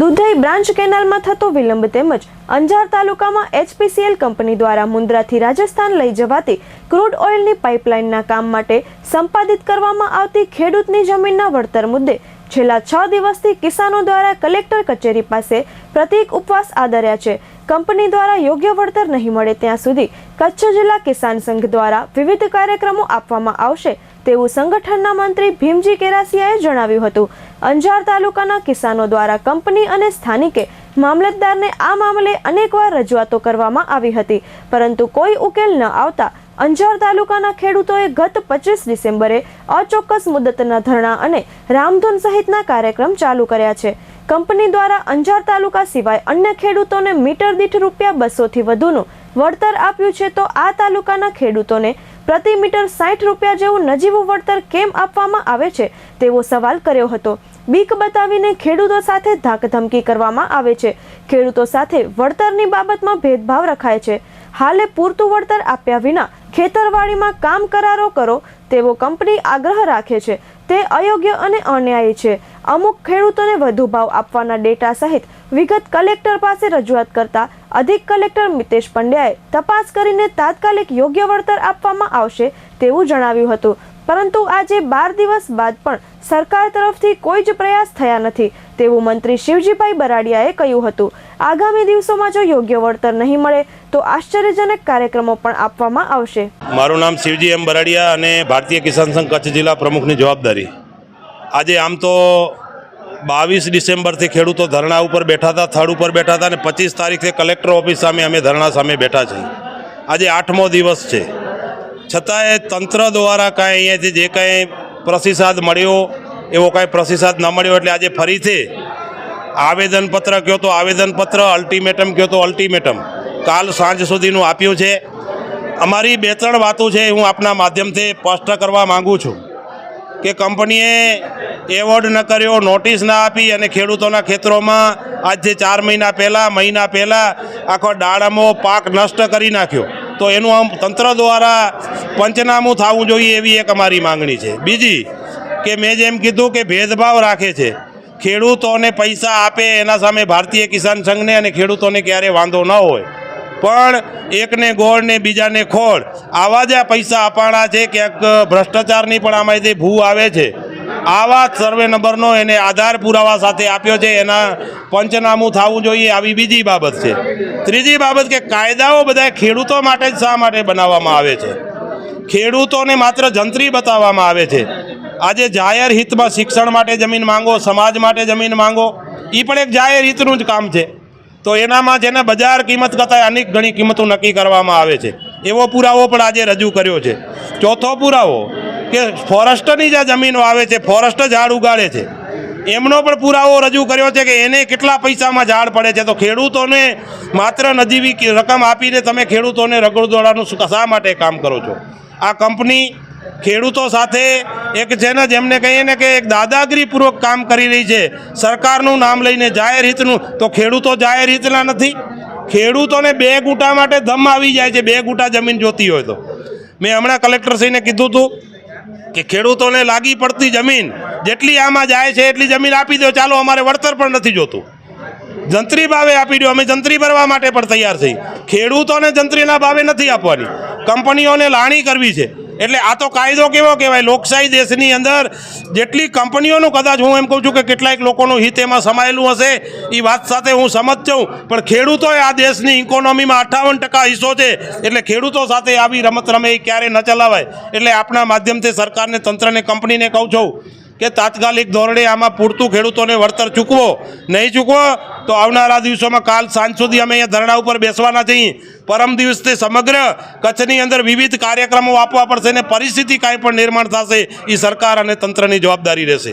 Dudhai branch કેનાલમાં થતો વિલંબ તેમજ અંજાર તાલુકામાં એચપીસીએલ કંપની દ્વારા મુન્દ્રાથી રાજસ્થાન લઈ જવાતી ક્રૂડ ઓઇલની પાઇપલાઇનના કામ માટે સંપાદિત કરવામાં આવતી ખેડૂતની જમીનના વળતર મુદ્દે છેલ્લા છ દિવસથી કિસાનો દ્વારા કલેક્ટર કચેરી પાસે પ્રતિક ઉપવાસ આદર્યા છે. કંપની દ્વારા યોગ્ય વળતર નહીં મળે ત્યાં સુધી કચ્છ જિલ્લા કિસાન સંઘ દ્વારા વિવિધ કાર્યક્રમો આપવામાં આવશે તેવું સંગઠનના મંત્રી ભીમજી કેરાસિયાએ જણાવ્યું હતું. અંજાર તાલુકાના કિસાનો દ્વારા કંપની અને સ્થાનિકે મામલતદારને આ મામલે અનેકવાર રજૂઆતો કરવામાં આવી હતી. પરંતુ કોઈ ઉકેલ ન આવતા અંજાર તાલુકાના ખેડૂતોએ ગત પચીસ ડિસેમ્બરે અચોક્કસ મુદતના ધરણા અને રામધૂન સહિતના કાર્યક્રમ ચાલુ કર્યા છે. કંપની દ્વારા અંજાર તાલુકા સિવાય અન્ય ખેડૂતોને મીટર દીઠ રૂપિયા બસોથી વધુનું વળતર આપ્યું છે તો આ તાલુકાના ખેડૂતોને પ્રતિ મીટર સાઠ રૂપિયા જેવું નજીવું વળતર કેમ આપવામાં આવે છે તેવો સવાલ કર્યો હતો. બીક બતાવીને ખેડૂતો સાથે ધાકધમકી કરવામાં આવે છે. ખેડૂતો સાથે વળતરની બાબતમાં ભેદભાવ રખાય છે. હાલે પૂરતું વળતર આપ્યા વિના ખેતરવાડીમાં કામ કરારો કરો તેવો કંપની આગ્રહ રાખે છે. તે અયોગ્ય અને અન્યાયી છે. અમુક ખેડૂતોને વધુ ભાવ આપવાના ડેટા સહિત વિગત કલેક્ટર પાસે રજૂઆત કરતા અધિક કલેક્ટર મિતેશ પંડ્યાએ તપાસ કરીને તાત્કાલિક યોગ્ય વળતર આપવામાં આવશે તેવું જણાવ્યું હતું. પરંતુ આજે બાર દિવસ બાદ પણ સરકાર તરફથી કોઈ જ પ્રયાસ થયા નથી તેવું મંત્રી શિવજીભાઈ બરાડિયાએ કહ્યું હતું. આગામી દિવસોમાં જો યોગ્ય વળતર નહીં મળે તો આશ્ચર્યજનક કાર્યક્રમો પણ આપવામાં આવશે. મારું નામ શિવજી એમ બરાડિયા અને ભારતીય કિસાન સંઘ કચ્છ જિલ્લા પ્રમુખની જવાબદારી. આજે આમ તો બાવીસ ડિસેમ્બરથી ખેડૂતો ધરણા ઉપર બેઠા હતા થર્ડ ઉપર બેઠા હતા અને પચીસ તારીખે કલેક્ટર ઓફિસ સામે અમે ધરણા સામે બેઠા છીએ. આજે આઠમો દિવસ છે. છતાંય તંત્ર દ્વારા કાંઈ અહીંયાથી જે કાંઈ પ્રતિસાદ મળ્યો, એવો કાંઈ પ્રતિસાદ ન મળ્યો એટલે આજે ફરીથી આવેદનપત્ર કહો તો આવેદનપત્ર અલ્ટિમેટમ કહો તો અલ્ટિમેટમ કાલ સાંજ સુધીનું આપ્યું છે. અમારી બે ત્રણ વાતો છે હું આપના માધ્યમથી સ્પષ્ટ કરવા માગું છું. કે કંપનીએ એવોર્ડ ન કર્યો, નોટિસ ના આપી અને ખેડૂતોના ખેતરોમાં આજે ચાર મહિના પહેલાં મહિના પહેલાં આખો દાડમો પાક નષ્ટ કરી નાખ્યો. તો એનું આમ તંત્ર દ્વારા પંચનામું થવું જોઈએ એવી એક અમારી માંગણી છે. બીજી, કે મેં જેમ કીધું કે ભેદભાવ રાખે છે. ખેડૂતોને પૈસા આપે એના સામે ભારતીય કિસાન સંઘને અને ખેડૂતોને ક્યારે વાંધો ન હોય. પણ એકને ગોળ ને બીજાને ખોળ. આવા જ પૈસા અપાણા છે ક્યાંક ભ્રષ્ટાચારની પણ આમાંથી ભૂ આવે છે. આવા સર્વે નંબરનો એને આધાર પુરાવા સાથે આપ્યો છે. એના પંચનામું થવું જોઈએ આવી બીજી બાબત છે. ત્રીજી બાબત કે કાયદાઓ બધા ખેડૂતો માટે જ શા માટે બનાવવામાં આવે છે? ખેડૂતોને માત્ર જંત્રી બતાવવામાં આવે છે. આજે જાહેર હિતમાં શિક્ષણ માટે જમીન માંગો, સમાજ માટે જમીન માંગો એ પણ એક જાહેર હિતનું જ કામ છે. તો એનામાં જેને બજાર કિંમત કરતાં અનેક ઘણી કિંમતો નક્કી કરવામાં આવે છે. એવો પુરાવો પણ આજે રજૂ કર્યો છે. ચોથો પુરાવો કે ફોરેસ્ટની જે જમીનો આવે છે, ફોરેસ્ટ ઝાડ ઉગાડે છે, એમનો પણ પુરાવો રજૂ કર્યો છે કે એને કેટલા પૈસામાં ઝાડ પડે છે. તો ખેડૂતોને માત્ર નજીવી રકમ આપીને તમે ખેડૂતોને રગડદોડાનું દોડાનું શા માટે કામ કરો છો? આ કંપની ખેડૂતો સાથે એક છે ને જેમને કહીએ ને કે એક દાદાગીરીપૂર્વક કામ કરી રહી છે. સરકારનું નામ લઈને જાહેર હિતનું. તો ખેડૂતો જાહેર હિતના નથી. ખેડૂતોને બે ગુંઠા માટે ધમ આવી જાય છે. બે ગુંઠા જમીન જોતી હોય તો. મેં હમણાં કલેક્ટરશ્રીને કીધું હતું કે ખેડૂતોને લાગી પડતી જમીન જેટલી આમાં જાય છે એટલી જમીન આપી દો. ચાલો, અમારે વળતર પણ નથી જોતું. જંત્રી ભાવે આપી દો. અમે જંત્રી ભરવા માટે પણ તૈયાર થઈ ખેડૂતોને જંત્રીના ભાવે નથી આપવાની. કંપનીઓને લાણી કરવી છે. એટલે આ તો કાયદો કેવો કહેવાય? લોકશાહી દેશની અંદર જેટલી કંપનીઓનું કદાચ હું એમ કહું છું કે કેટલાક લોકોનું હિત એમાં સમાયેલું હશે એ વાત સાથે હું સમજ છું. પણ ખેડૂતોએ આ દેશની ઇકોનોમીમાં અઠ્ઠાવન ટકા હિસ્સો છે, એટલે ખેડૂતો સાથે આવી રમત રમે એ ક્યારે ન ચલાવાય. એટલે આપણા માધ્યમથી સરકારને, તંત્રને, કંપનીને કહું છું કે તાત્કાલિક ધોરણે આમાં પૂરતું ખેડૂતોને વળતર ચૂકવો. નહીં ચૂકવો, તો આવનારા દિવસોમાં કાલ સાંજ સુધી અમે અહીંયા ધરણા ઉપર બેસવાના છીએ. પરમ દિવસથી સમગ્ર કચ્છની અંદર વિવિધ કાર્યક્રમો આપવા પડશે અને પરિસ્થિતિ કાંઈ પણ નિર્માણ થશે એ સરકાર અને તંત્રની જવાબદારી રહેશે.